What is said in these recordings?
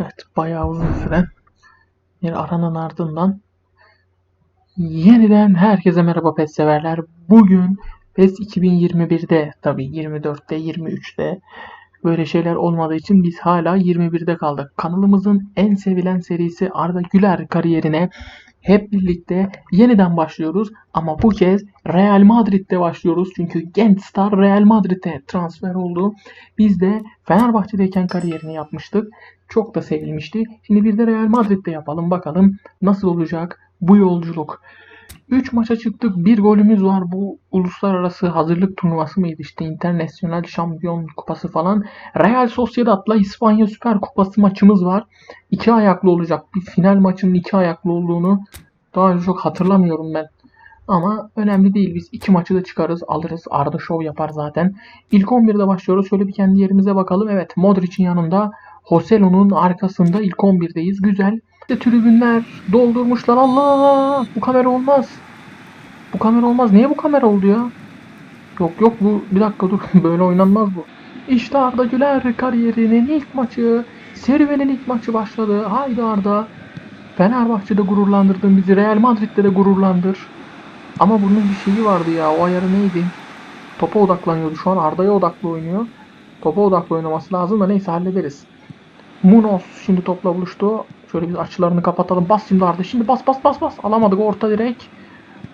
Evet bayağı uzun süren bir aranın ardından yeniden herkese merhaba PES severler. Bugün PES 2021'de tabii 24'te 23'te böyle şeyler olmadığı için biz hala 21'de kaldık. Kanalımızın en sevilen serisi Arda Güler kariyerine hep birlikte yeniden başlıyoruz. Ama bu kez Real Madrid'de başlıyoruz. Çünkü genç star Real Madrid'e transfer oldu. Biz de Fenerbahçe'deyken kariyerini yapmıştık. Çok da sevilmişti. Şimdi bir de Real Madrid'de yapalım. Bakalım nasıl olacak bu yolculuk. 3 maça çıktık. Bir golümüz var. Bu uluslararası hazırlık turnuvası mıydı işte internasyonel şampiyon kupası falan. Real Sociedad'la İspanya Süper Kupası maçımız var. İki ayaklı olacak. Bir final maçının iki ayaklı olduğunu daha önce çok hatırlamıyorum ben. Ama önemli değil. Biz iki maçı da çıkarız, alırız. Arda şov yapar zaten. İlk 11'de başlıyoruz. Şöyle bir kendi yerimize bakalım. Evet, Modric'in yanında, Joselo'nun arkasında ilk 11'deyiz. Güzel. İşte tribünler doldurmuşlar. Allah! Bu kamera olmaz. Bu kamera olmaz. Niye bu kamera oldu ya? Yok yok bu bir dakika dur. Böyle oynanmaz bu. İşte Arda Güler kariyerinin ilk maçı. Serüvenin ilk maçı başladı. Haydi Arda. Fenerbahçe'de gururlandırdın bizi. Real Madrid'de de gururlandır. Ama bunun bir şeyi vardı ya. O ayarı neydi? Topa odaklanıyordu. Şu an Arda'ya odaklı oynuyor. Topa odaklı oynaması lazım da neyse hallederiz. Munoz şimdi topla buluştu. Şöyle biz açılarını kapatalım. Bas şimdi Arda. Şimdi bas bas bas bas. Alamadık orta direkt.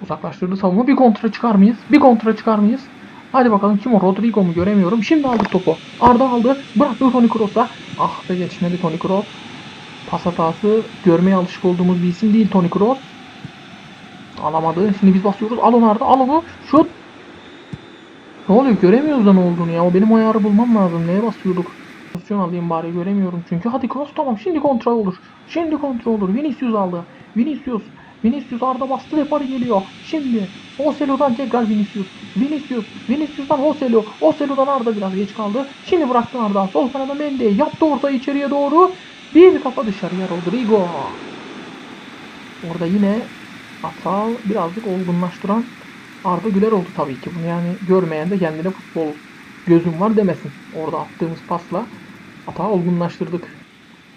Uzaklaştırdı savunma. Bir kontra çıkar mıyız? Bir kontra çıkar mıyız? Hadi bakalım kim o? Rodrigo mu? Göremiyorum. Şimdi aldık topu. Arda aldı. Bıraktı Toni Kroos'a. Ah be geçmedi Toni Kroos. Pas hatası. Görmeye alışık olduğumuz bir isim değil Toni Kroos. Alamadı. Şimdi biz basıyoruz. Al onu Arda. Al onu. Şut. Ne oluyor? Göremiyoruz da ne olduğunu ya. O benim ayarı bulmam lazım. Neye basıyorduk? Pozisyon alayım bari göremiyorum çünkü. Hadi cross tamam. Şimdi kontrol olur. Şimdi kontrol olur. Vinicius aldı. Vinicius. Vinicius Arda bastı ve parı geliyor. Şimdi Oselo'dan tekrar Vinicius. Vinicius. Vinicius'tan Oselo. Oselo'dan Arda biraz geç kaldı. Şimdi bıraktı Arda. Sol kanada Mendy. Yaptı orta içeriye doğru. Bir kafa dışarıya Rodrigo. Orada yine hata birazcık olgunlaştıran Arda Güler oldu tabii ki. Bunu yani görmeyen de kendine futbol gözüm var demesin. Orada attığımız pasla hata olgunlaştırdık.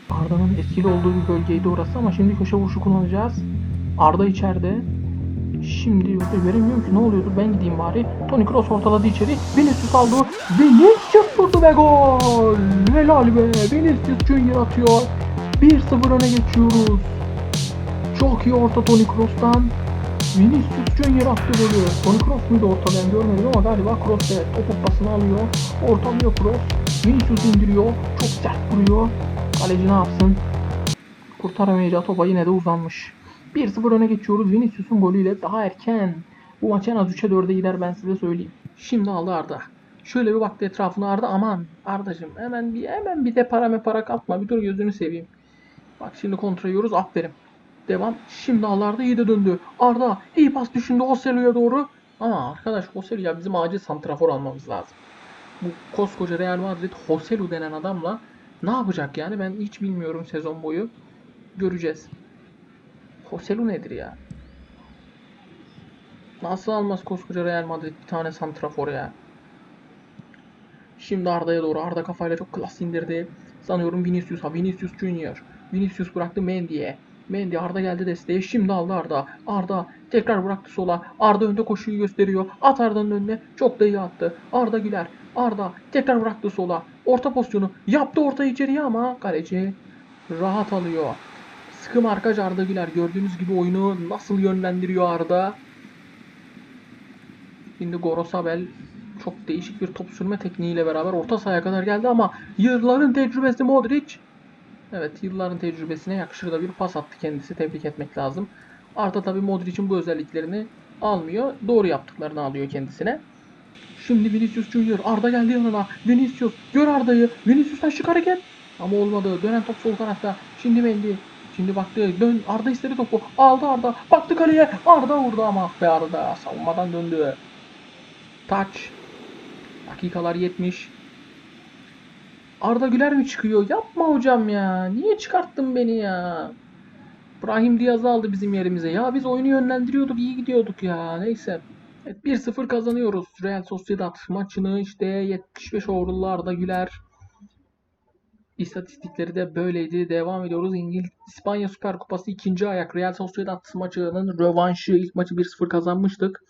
Arda'nın etkili olduğu bir bölgeydi orası ama şimdi köşe vuruşu kullanacağız. Arda içeride. Şimdi yurda göremiyorum ki ne oluyordu ben gideyim bari. Toni Kroos ortaladı içeri. Vinicius aldı. Vinicius vurdu ve gol. Helal be. Vinicius Junior atıyor. 1-0 öne geçiyoruz. Çok iyi orta Toni Kroos'tan. Vinicius Junior attı golü. Toni Kroos muydu orta ben görmedim ama galiba Kroos evet topu pasını alıyor. Ortalıyor Kroos. Vinicius indiriyor. Çok sert vuruyor. Kaleci ne yapsın? Kurtaramayacağı topa yine de uzanmış. 1-0 öne geçiyoruz. Vinicius'un golüyle daha erken. Bu maç en az 3'e 4'e gider ben size söyleyeyim. Şimdi aldı Arda. Şöyle bir baktı etrafına Arda aman Ardacım hemen bir hemen bir de para me para katma bir dur gözünü seveyim. Bak şimdi kontrol ediyoruz aferin. Devam. Şimdi Arda iyi de döndü. Arda iyi pas düşündü Oselo'ya doğru. Ama arkadaş Joselu ya bizim acil santrafor almamız lazım. Bu koskoca Real Madrid Joselu denen adamla ne yapacak yani ben hiç bilmiyorum sezon boyu. Göreceğiz. Joselu nedir ya? Nasıl almaz koskoca Real Madrid bir tane santrafor ya? Şimdi Arda'ya doğru. Arda kafayla çok klas indirdi. Sanıyorum Vinicius'a. Vinicius Junior. Vinicius bıraktı Mendy'ye. Mendy Arda geldi desteğe. Şimdi aldı Arda. Arda tekrar bıraktı sola. Arda önde koşuyu gösteriyor. At Arda'nın önüne. Çok da iyi attı. Arda Güler. Arda tekrar bıraktı sola. Orta pozisyonu. Yaptı orta içeriye ama kaleci rahat alıyor. Sıkı markaj Arda Güler. Gördüğünüz gibi oyunu nasıl yönlendiriyor Arda. Şimdi Gorosabel çok değişik bir top sürme tekniğiyle beraber orta sahaya kadar geldi ama yılların tecrübesi Modric Evet yılların tecrübesine yakışır da bir pas attı kendisi. Tebrik etmek lazım. Arda tabi Modric'in bu özelliklerini almıyor. Doğru yaptıklarını alıyor kendisine. Şimdi Vinicius Junior. Arda geldi yanına. Vinicius. Gör Arda'yı. Vinicius'tan şık hareket. Ama olmadı. Dönen top sol kanatta. Şimdi Mendy. Şimdi baktı. Dön. Arda istedi topu. Aldı Arda. Baktı kaleye. Arda vurdu ama be Arda. Savunmadan döndü. Touch. Dakikalar 70. Arda Güler mi çıkıyor? Yapma hocam ya. Niye çıkarttın beni ya? Brahim Diaz'ı aldı bizim yerimize. Ya biz oyunu yönlendiriyorduk, iyi gidiyorduk ya. Neyse. Evet 1-0 kazanıyoruz. Real Sociedad maçını işte 75 overall'lı Arda Güler İstatistikleri de böyleydi. Devam ediyoruz. İngiliz İspanya Süper Kupası ikinci ayak. Real Sociedad maçının rövanşı. ilk maçı 1-0 kazanmıştık.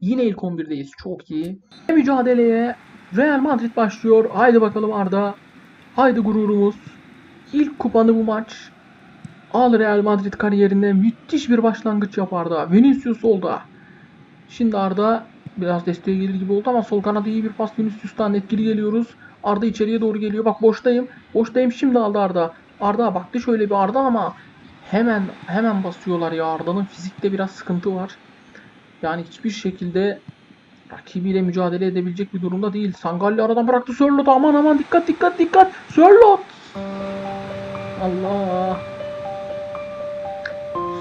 Yine ilk 11'deyiz. Çok iyi. Mücadeleye Real Madrid başlıyor. Haydi bakalım Arda. Haydi gururumuz. İlk kupanı bu maç. Al Real Madrid kariyerinde müthiş bir başlangıç yap Arda. Vinicius solda. Şimdi Arda biraz desteğe gelir gibi oldu ama sol kanada iyi bir pas Vinicius'tan etkili geliyoruz. Arda içeriye doğru geliyor. Bak boştayım. Boştayım şimdi aldı Arda. Arda baktı şöyle bir Arda ama hemen hemen basıyorlar ya. Arda'nın fizikte biraz sıkıntı var. Yani hiçbir şekilde rakibiyle mücadele edebilecek bir durumda değil. Sangalli aradan bıraktı Sörlot. Aman aman dikkat dikkat dikkat. Sörlot. Allah.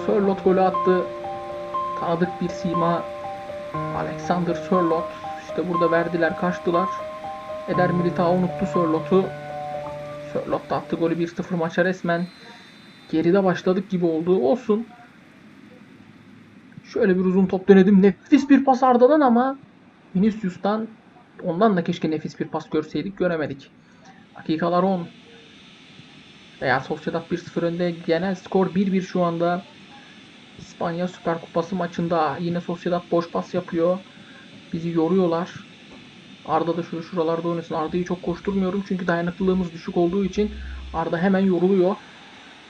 Sörlot golü attı. Tanıdık bir sima. Alexander Sörlot. İşte burada verdiler kaçtılar. Eder Militao unuttu Sörlot'u. Sörlot da attı golü 1-0 maça resmen. Geride başladık gibi oldu. Olsun. Şöyle bir uzun top denedim. Nefis bir pas Arda'dan ama Vinicius'tan ondan da keşke nefis bir pas görseydik. Göremedik. Dakikalar 10. Real Sociedad 1-0 önde. Genel skor 1-1 şu anda. İspanya Süper Kupası maçında yine Sociedad boş pas yapıyor. Bizi yoruyorlar. Arda da şöyle şuralarda oynasın. Arda'yı çok koşturmuyorum çünkü dayanıklılığımız düşük olduğu için Arda hemen yoruluyor.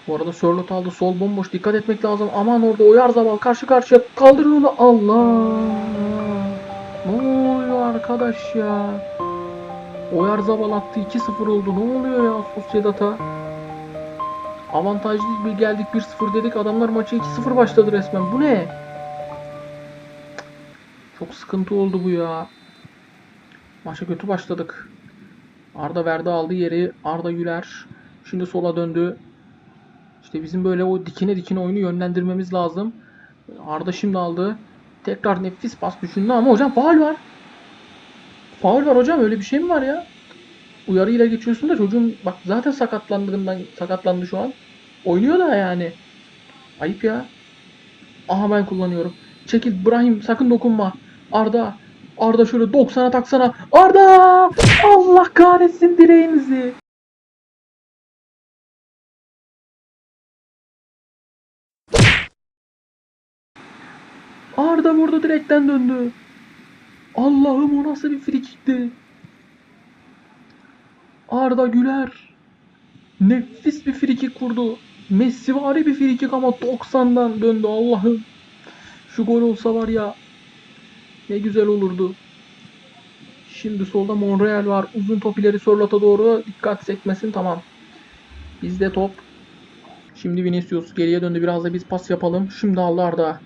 Bu arada Sörlot aldı. Sol bomboş. Dikkat etmek lazım. Aman orada Oyarzabal karşı karşıya. Kaldırın onu. Allah. Ne oluyor arkadaş ya? Oyarzabal attı. 2-0 oldu. Ne oluyor ya Sociedad'a? Avantajlı bir geldik 1-0 dedik. Adamlar maça 2-0 başladı resmen. Bu ne? Çok sıkıntı oldu bu ya. Maça kötü başladık. Arda verdi aldı yeri. Arda Güler. Şimdi sola döndü. İşte bizim böyle o dikine dikine oyunu yönlendirmemiz lazım. Arda şimdi aldı. Tekrar nefis pas düşündü ama hocam faul var. Faul var hocam öyle bir şey mi var ya? Uyarıyla geçiyorsun da çocuğun bak zaten sakatlandığından sakatlandı şu an. Oynuyor da yani. Ayıp ya. Aha ben kullanıyorum. Çekil İbrahim sakın dokunma. Arda. Arda şöyle 90'a taksana. Arda! Allah kahretsin direğimizi. Arda burada direkten döndü. Allah'ım o nasıl bir frikikti. Arda Güler. Nefis bir frikik vurdu. Messivari bir frikik ama 90'dan döndü Allah'ım. Şu gol olsa var ya ne güzel olurdu. Şimdi solda Monreal var. Uzun top ileri Sörlot'a doğru. Dikkat sekmesin tamam. Bizde top. Şimdi Vinicius geriye döndü. Biraz da biz pas yapalım. Şimdi aldı Arda.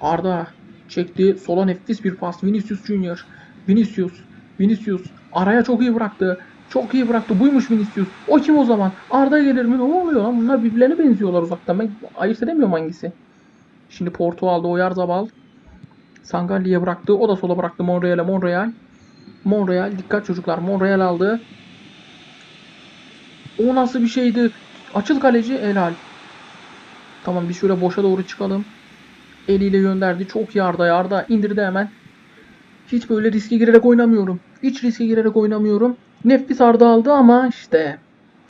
Arda çekti. Sola nefis bir pas. Vinicius Junior. Vinicius. Vinicius. Araya çok iyi bıraktı. Çok iyi bıraktı. Buymuş Vinicius. O kim o zaman? Arda gelir mi? Ne oluyor lan? Bunlar birbirlerine benziyorlar uzaktan. Ben ayırt edemiyorum hangisi. Şimdi Porto aldı. Oyarzabal. Sangalli'ye bıraktı. O da sola bıraktı Monreal'e. Monreal. Monreal. Dikkat çocuklar. Monreal aldı. O nasıl bir şeydi? Açıl kaleci. Helal. Tamam biz şöyle boşa doğru çıkalım. Eliyle gönderdi. Çok iyi Arda. Arda indirdi hemen. Hiç böyle riske girerek oynamıyorum. Hiç riske girerek oynamıyorum. Nefis Arda aldı ama işte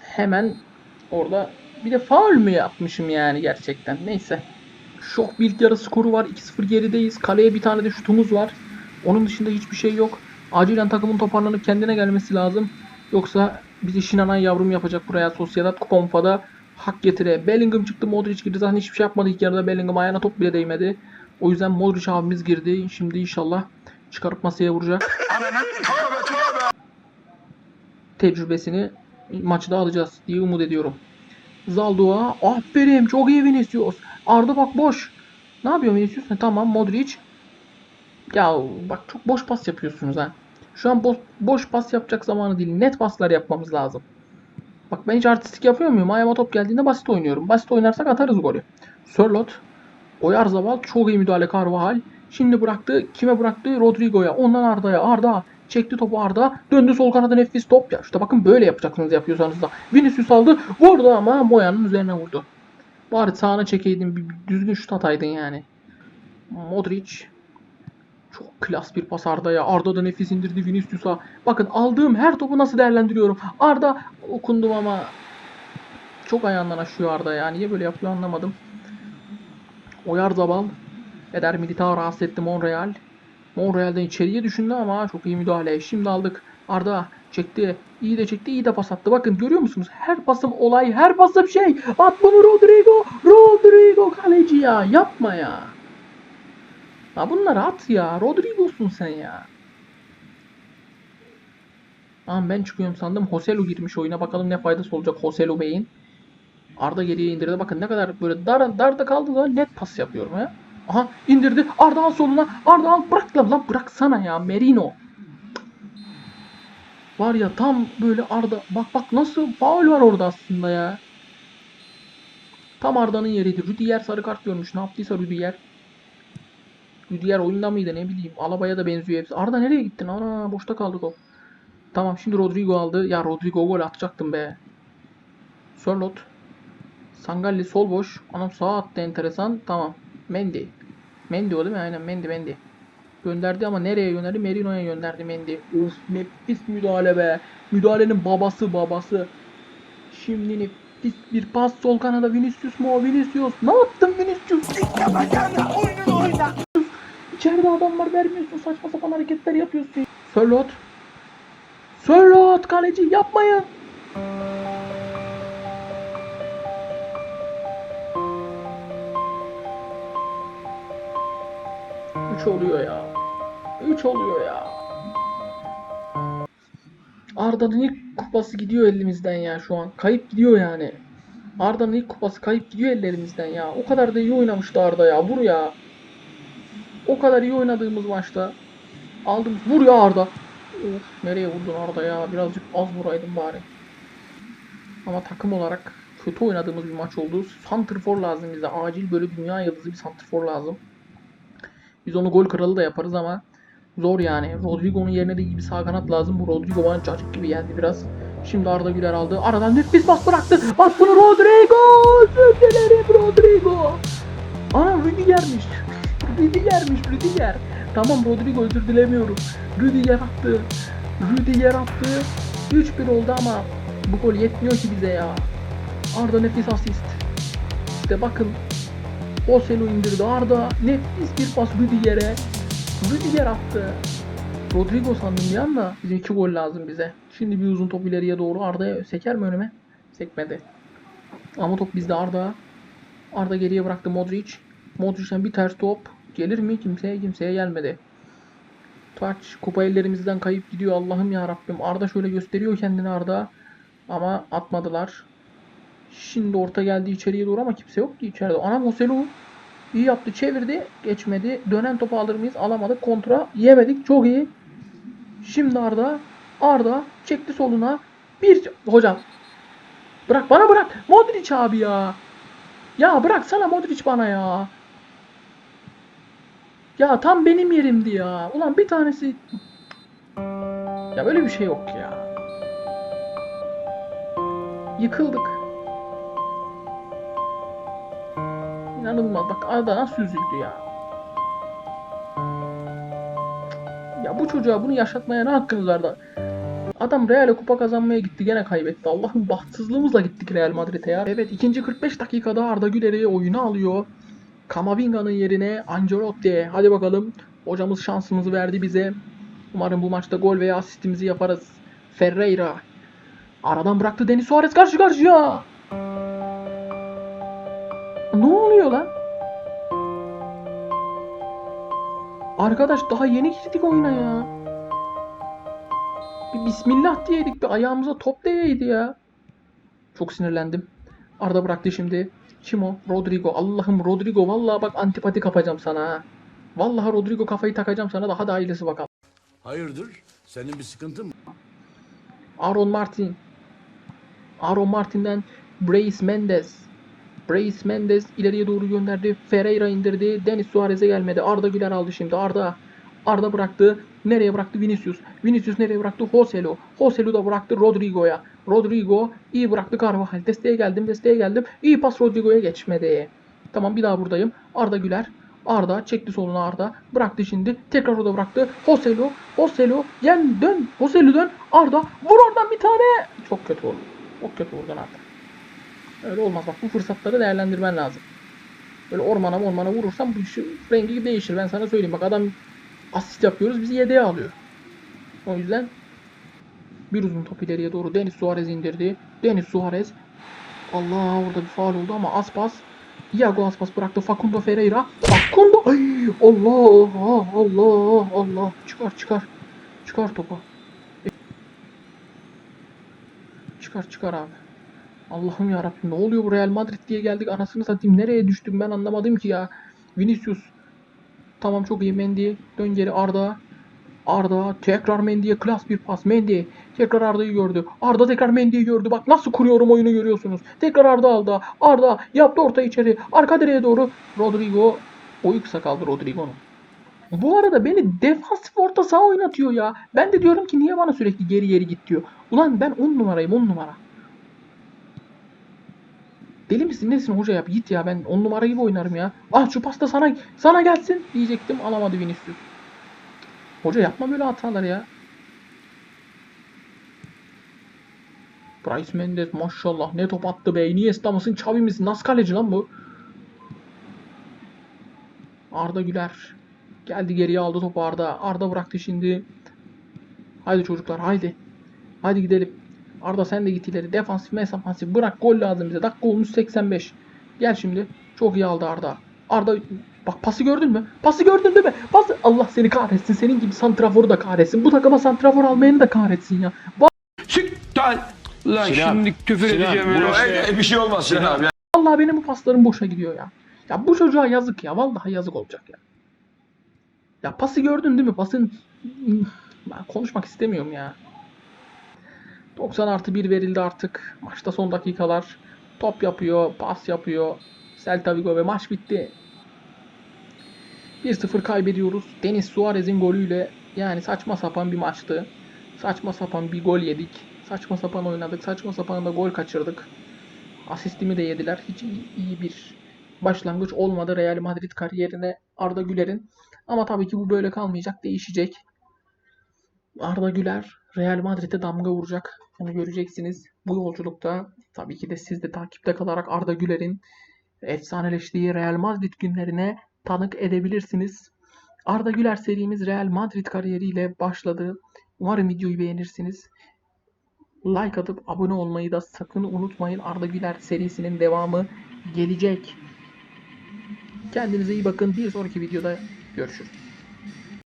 hemen orada bir de faul mü yapmışım yani gerçekten. Neyse. Şok bir yarı skoru var. 2-0 gerideyiz. Kaleye bir tane de şutumuz var. Onun dışında hiçbir şey yok. Acilen takımın toparlanıp kendine gelmesi lazım. Yoksa bizi Şinanan yavrum yapacak buraya Sociedad Kupamfa'da hak getire. Bellingham çıktı Modric girdi. Zaten hiçbir şey yapmadı ilk yarıda. Bellingham ayağına top bile değmedi. O yüzden Modric abimiz girdi. Şimdi inşallah çıkarıp masaya vuracak. Tecrübesini maçta alacağız diye umut ediyorum. Zaldua. Aferin. Çok iyi Vinicius. Arda bak boş. Ne yapıyor Vinicius? Ha, tamam Modric. Ya bak çok boş pas yapıyorsunuz ha. Şu an boş, boş pas yapacak zamanı değil. Net paslar yapmamız lazım. Bak ben hiç artistik yapıyor muyum? Ayağıma top geldiğinde basit oynuyorum. Basit oynarsak atarız golü. Sörlot. Oyarzabal. Çok iyi müdahale Carvajal. Şimdi bıraktı. Kime bıraktı? Rodrigo'ya. Ondan Arda'ya. Arda. Çekti topu Arda. Döndü sol kanada nefis top. Ya işte bakın böyle yapacaksınız yapıyorsanız da. Vinicius aldı. Vurdu ama Moya'nın üzerine vurdu. Bari sağına çekeydin. Bir, düzgün şut ataydın yani. Modric. Çok klas bir pas Arda'ya. Arda da nefis indirdi Vinicius'a. Bakın aldığım her topu nasıl değerlendiriyorum. Arda okundum ama Çok ayağından aşıyor Arda ya. Niye böyle yapıyor anlamadım. Oyarzabal. Eder Militao rahatsız etti Monreal. Monreal'den içeriye düşündü ama çok iyi müdahale. Şimdi aldık. Arda çekti. İyi de çekti, iyi de pas attı. Bakın görüyor musunuz? Her pasım olay, her pasım şey. At bunu Rodrigo. Rodrigo kaleci ya. Yapma ya. Ya bunları at ya. Rodrigo'sun sen ya. Tamam ben çıkıyorum sandım. Hoselu girmiş oyuna. Bakalım ne faydası olacak Hoselu Bey'in. Arda geriye indirdi. Bakın ne kadar böyle dar, darda kaldı da net pas yapıyorum ya. Aha indirdi. Arda al soluna. Arda al bırak lan lan bıraksana ya Merino. Var ya tam böyle Arda bak bak nasıl faul var orada aslında ya. Tam Arda'nın yeriydi. Rüdiger sarı kart görmüş. Ne yaptıysa Rüdiger. Rüdiger oyunda mıydı ne bileyim. Alaba'ya da benziyor hepsi. Arda nereye gittin? Ana boşta kaldık o. Tamam şimdi Rodrigo aldı. Ya Rodrigo gol atacaktım be. Sörlot. Sangalli sol boş. Anam sağ attı enteresan. Tamam. Mendy. Mendy o değil mi? Aynen Mendy Mendy. Gönderdi ama nereye gönderdi? Merino'ya gönderdi Mendy. Uf nefis müdahale be. Müdahalenin babası babası. Şimdi nefis bir pas sol kanada Vinicius mu? Vinicius. Ne yaptın Vinicius? İçeride adamlar vermiyorsun. Saçma sapan hareketler yapıyorsun. Sörlot. Sörlot kaleci yapmayın. Oluyor ya. Üç oluyor ya. Arda'nın ilk kupası gidiyor elimizden ya şu an. Kayıp gidiyor yani. Arda'nın ilk kupası kayıp gidiyor ellerimizden ya. O kadar da iyi oynamıştı Arda ya. Vur ya. O kadar iyi oynadığımız maçta. Aldım. Vur ya Arda. Of, nereye vurdun Arda ya? Birazcık az vuraydın bari. Ama takım olarak kötü oynadığımız bir maç oldu. Santrfor lazım bize. Acil böyle dünya yıldızı bir santrfor lazım. Biz onu gol kralı da yaparız ama zor yani. Rodrigo'nun yerine de iyi bir sağ kanat lazım. Bu Rodrigo bana cacık gibi geldi biraz. Şimdi Arda Güler aldı. Aradan nefis pas bıraktı. Bas bunu Rodrigo. Özür dilerim Rodrigo. Ana Rüdiger'miş. Rüdiger'miş Rüdiger. Tamam Rodrigo özür dilemiyorum. Rüdiger attı. Rüdiger attı. 3-1 oldu ama bu gol yetmiyor ki bize ya. Arda nefis asist. İşte bakın Oselo indirdi Arda. Nefis bir pas Rüdiger'e. Rüdiger attı. Rodrigo sandım bir anda. Bize iki gol lazım bize. Şimdi bir uzun top ileriye doğru Arda'ya seker mi önüme? Sekmedi. Ama top bizde Arda. Arda geriye bıraktı Modric. Modric'ten bir ters top. Gelir mi? Kimseye kimseye gelmedi. Taç kupa ellerimizden kayıp gidiyor Allah'ım ya Rabbim. Arda şöyle gösteriyor kendini Arda. Ama atmadılar. Şimdi orta geldi içeriye doğru ama kimse yok ki içeride. Anam Oselu iyi yaptı çevirdi geçmedi. Dönen topu alır mıyız? Alamadık. Kontra yemedik. Çok iyi. Şimdi Arda Arda çekti soluna. Bir hocam bırak bana bırak. Modric abi ya. Ya bıraksana Modric bana ya. Ya tam benim yerimdi ya. Ulan bir tanesi ya böyle bir şey yok ya. Yıkıldık. İnanılmaz. Bak Arda nasıl üzüldü ya. Ya bu çocuğa bunu yaşatmaya ne hakkınız var da? Adam Real'e kupa kazanmaya gitti gene kaybetti. Allah'ın bahtsızlığımızla gittik Real Madrid'e ya. Evet ikinci 45 dakikada Arda Güler'i oyuna alıyor. Kamavinga'nın yerine Ancelotti. Hadi bakalım. Hocamız şansımızı verdi bize. Umarım bu maçta gol veya asistimizi yaparız. Ferreira. Aradan bıraktı Denis Suarez karşı karşıya. Arkadaş daha yeni girdik oyuna ya. Bir bismillah diyeydik bir ayağımıza top değeydi ya. Çok sinirlendim. Arda bıraktı şimdi. Kim o? Rodrigo. Allah'ım Rodrigo. Vallahi bak antipati kapacağım sana ha. Vallahi Rodrigo kafayı takacağım sana daha da ailesi bakalım. Hayırdır? Senin bir sıkıntın mı? Aaron Martin. Aaron Martin'den Brace Mendes. Brace Mendes ileriye doğru gönderdi. Ferreira indirdi. Denis Suarez'e gelmedi. Arda Güler aldı şimdi. Arda. Arda bıraktı. Nereye bıraktı? Vinicius. Vinicius nereye bıraktı? Joselu. Joselu da bıraktı Rodrigo'ya. Rodrigo iyi bıraktı Carvajal. Desteğe geldim. Desteğe geldim. İyi pas Rodrigo'ya geçmedi. Tamam bir daha buradayım. Arda Güler. Arda çekti soluna Arda. Bıraktı şimdi. Tekrar o da bıraktı. Joselu. Joselu. Yen dön. Joselu dön. Arda. Vur oradan bir tane. Çok kötü oldu. Çok kötü vurdun Arda. Öyle olmaz bak bu fırsatları değerlendirmen lazım. Böyle ormana ormana vurursan bu işi rengi değişir. Ben sana söyleyeyim bak adam asist yapıyoruz bizi yedeğe alıyor. O yüzden bir uzun top ileriye doğru Deniz Suarez indirdi. Deniz Suarez Allah orada bir faul oldu ama Aspas Iago Aspas bıraktı Facundo Ferreira. Facundo ay Allah Allah Allah çıkar çıkar. Çıkar topu. Çıkar çıkar abi. Allah'ım ya Rabbim ne oluyor bu Real Madrid diye geldik anasını satayım nereye düştüm ben anlamadım ki ya. Vinicius tamam çok iyi Mendy dön geri Arda Arda tekrar Mendy'ye klas bir pas Mendy tekrar Arda'yı gördü Arda tekrar Mendy'yi gördü bak nasıl kuruyorum oyunu görüyorsunuz tekrar Arda aldı Arda yaptı orta içeri arka direğe doğru Rodrigo oyu kısa kaldı Rodrigo'nun bu arada beni defansif orta saha oynatıyor ya. Ben de diyorum ki niye bana sürekli geri geri git diyor. Ulan ben 10 numarayım 10 numara. Deli misin nesin hoca yap git ya ben 10 numara gibi oynarım ya. Ah şu pasta sana sana gelsin diyecektim alamadı Vinicius. Hoca yapma böyle hatalar ya. Bryce Mendes maşallah ne top attı be. Iniesta mısın Xavi misin? Nasıl kaleci lan bu? Arda Güler. Geldi geriye aldı topu Arda. Arda bıraktı şimdi. Haydi çocuklar haydi. Haydi gidelim. Arda sen de git ileri. Defansif mesafansif. Bırak gol lazım bize. Dakika olmuş 85. Gel şimdi. Çok iyi aldı Arda. Arda bak pası gördün mü? Pası gördün değil mi? Pası Allah seni kahretsin. Senin gibi santraforu da kahretsin. Bu takıma santrafor almayanı da kahretsin ya. Siktir. Lan Sinan, şimdi küfür Sinan, edeceğim. bu işte- bir şey olmaz Sinan abi. Vallahi benim bu paslarım boşa gidiyor ya. Ya bu çocuğa yazık ya. Vallahi yazık olacak ya. Ya pası gördün değil mi? Pasın ben konuşmak istemiyorum ya. 90 artı 1 verildi artık. Maçta son dakikalar. Top yapıyor, pas yapıyor. Celta Vigo ve maç bitti. 1-0 kaybediyoruz. Deniz Suarez'in golüyle yani saçma sapan bir maçtı. Saçma sapan bir gol yedik. Saçma sapan oynadık. Saçma sapan da gol kaçırdık. Asistimi de yediler. Hiç iyi, iyi bir başlangıç olmadı Real Madrid kariyerine Arda Güler'in. Ama tabii ki bu böyle kalmayacak. Değişecek. Arda Güler Real Madrid'e damga vuracak. Onu göreceksiniz. Bu yolculukta tabii ki de siz de takipte kalarak Arda Güler'in efsaneleştiği Real Madrid günlerine tanık edebilirsiniz. Arda Güler serimiz Real Madrid kariyeriyle başladı. Umarım videoyu beğenirsiniz. Like atıp abone olmayı da sakın unutmayın. Arda Güler serisinin devamı gelecek. Kendinize iyi bakın. Bir sonraki videoda görüşürüz.